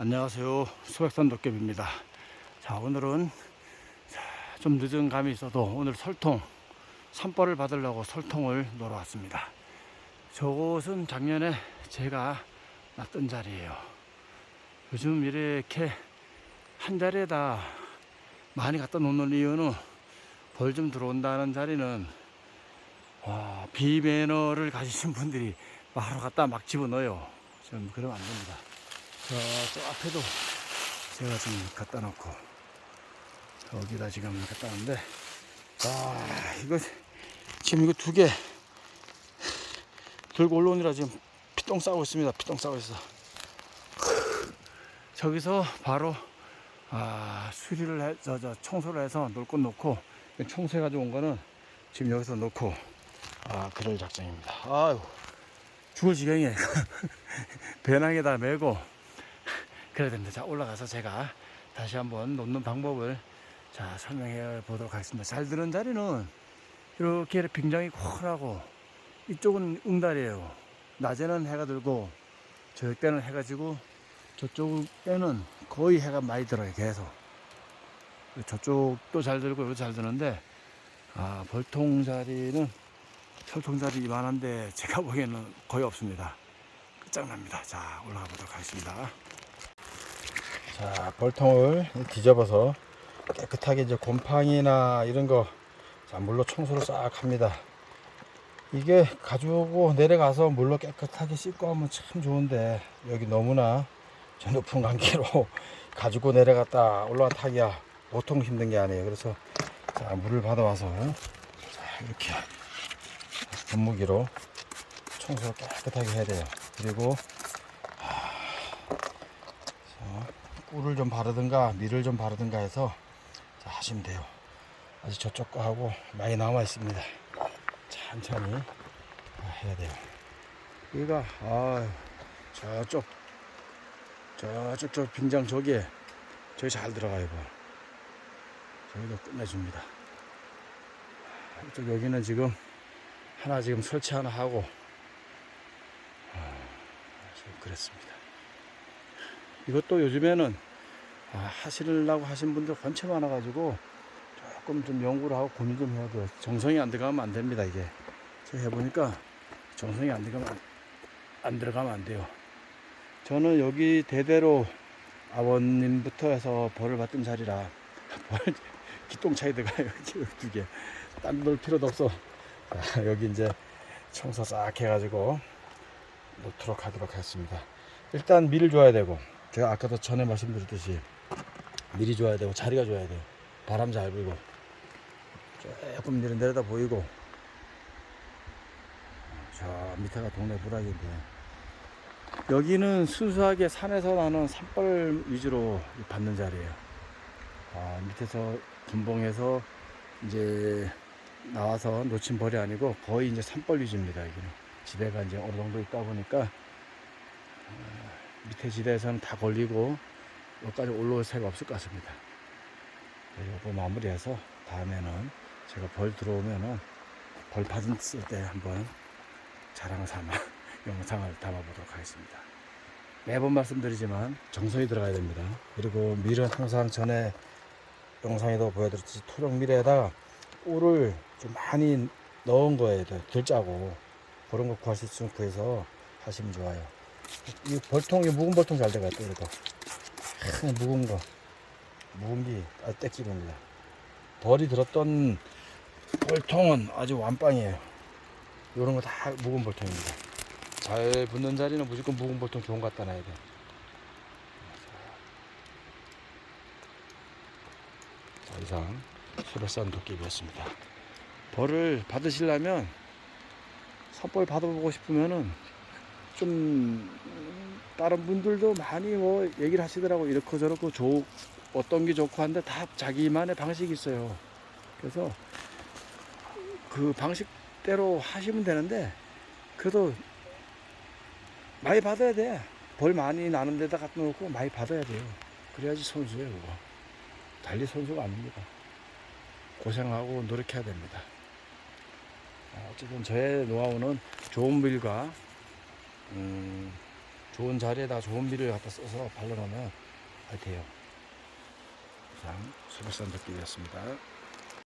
안녕하세요. 소백산 도깨비입니다. 자, 오늘은 자, 좀 늦은 감이 있어도 오늘 설통, 산벌을 받으려고 설통을 놀러 왔습니다. 저곳은 작년에 제가 놨던 자리예요. 요즘 이렇게 한 자리에다 많이 갖다 놓는 이유는 벌 좀 들어온다는 자리는 와, 비매너를 가지신 분들이 바로 갖다 막 집어넣어요. 좀 그러면 안 됩니다. 저, 저 앞에도 제가 좀 갖다 놓고 여기다 지금 갖다 놨는데 아 이거 지금 이거 두 개 들고 올라오느라 지금 피똥 싸고 있습니다. 피똥 싸고 있어 저기서 바로 아 수리를 해, 저, 저 청소를 해서 놀것 놓고 청소해 가지고 온 거는 지금 여기서 놓고 아 그럴 작정입니다. 아유 죽을 지경이에요 배낭에다 메고 그래야 됩니다. 자, 올라가서 제가 다시 한번 놓는 방법을 자, 설명해 보도록 하겠습니다. 잘 드는 자리는 이렇게 빙장이 콜하고 이쪽은 응달이에요. 낮에는 해가 들고 저녁 때는 해가 지고 저쪽에는 거의 해가 많이 들어요. 계속. 저쪽도 잘 들고 여기도 잘 드는데 아, 벌통 자리는 철통 자리 이만한데 제가 보기에는 거의 없습니다. 끝장납니다. 자, 올라가 보도록 하겠습니다. 자, 벌통을 뒤집어서 깨끗하게 이제 곰팡이나 이런 거 자, 물로 청소를 싹 합니다. 이게 가지고 내려가서 물로 깨끗하게 씻고 하면 참 좋은데 여기 너무나 저 높은 관계로 가지고 내려갔다 올라간 타기야 보통 힘든 게 아니에요. 그래서 자, 물을 받아와서 자, 이렇게 분무기로 청소를 깨끗하게 해야 돼요. 그리고 자, 꿀을 좀 바르든가 밀을 좀 바르든가 해서 자, 하시면 돼요. 아직 저쪽 거 하고 많이 남아 있습니다. 천천히 아, 해야 돼요. 여기가 아 저쪽 저쪽 저 빙장 저기에 저기 잘 들어가요. 봐. 저기도 끝내줍니다. 이쪽 여기는 지금 하나 지금 설치 하나 하고 아, 지금 그랬습니다. 이것도 요즘에는 아, 하시려고 하신 분들 권체 많아가지고 조금 좀 연구를 하고 고민 좀 해야 돼요. 정성이 안 들어가면 안 됩니다, 이게. 제가 해보니까 정성이 안 들어가면, 안- 안 들어가면 안 돼요. 저는 여기 대대로 아버님부터 해서 벌을 받던 자리라 벌 기똥 차이 들어가요, 두 개. 딴데놀 필요도 없어. 자, 여기 이제 청소 싹 해가지고 놓도록 하도록 하겠습니다. 일단 밀을 줘야 되고, 제가 아까도 전에 말씀드렸듯이 밀이 줘야 되고 자리가 줘야 돼요. 바람 잘 불고 조금 내려 내려다 보이고 저 밑에가 동네 부락인데 여기는 순수하게 산에서 나는 산벌 위주로 받는 자리예요. 아, 밑에서 분봉해서 이제 나와서 놓친 벌이 아니고 거의 이제 산벌 위주입니다. 여기는 지대가 이제 어느 정도 있다 보니까 어, 밑에 지대에서는 다 걸리고 여기까지 올라올 새가 없을 것 같습니다. 이거 마무리해서 다음에는 제가 벌 들어오면은 벌 받았을 때 한번 자랑 삼아 영상을 담아보도록 하겠습니다. 매번 말씀드리지만 정성이 들어가야 됩니다. 그리고 밀은 항상 전에 영상에도 보여드렸듯이 토종 밀에다가 꿀을 좀 많이 넣은 거예요. 덜 짜고 그런 거 구하실 수 있으면 구해서 하시면 좋아요. 이 벌통 이 묵은 벌통 잘 돼가요. 또 이거 큰 묵은 거 묵은 게 아주 떼끼입니다. 벌이 들었던 벌통은 아주 완빵이에요. 이런 거 다 묵은 벌통입니다. 잘 붙는 자리는 무조건 묵은 벌통 좋은 거 갖다 놔야 돼. 자, 이상 수백산 도깨비였습니다. 벌을 받으시려면 선벌 받아보고 싶으면은 좀 다른 분들도 많이 뭐 얘기를 하시더라고 이렇고 저렇고 좋 어떤 게 좋고 한데 다 자기만의 방식이 있어요. 그래서 그 방식대로 하시면 되는데 그래도 많이 받아야 돼. 벌 많이 나는 데다 갖다 놓고 많이 받아야 돼요. 그래야지 선수예요, 그거. 달리 선수가 아닙니다. 고생하고 노력해야 됩니다. 아, 어쨌든 저의 노하우는 좋은 밀과 음, 좋은 자리에다 좋은 밀을 갖다 써서 발라놓으면 잘 돼요. 이상 수백산 도끼였습니다.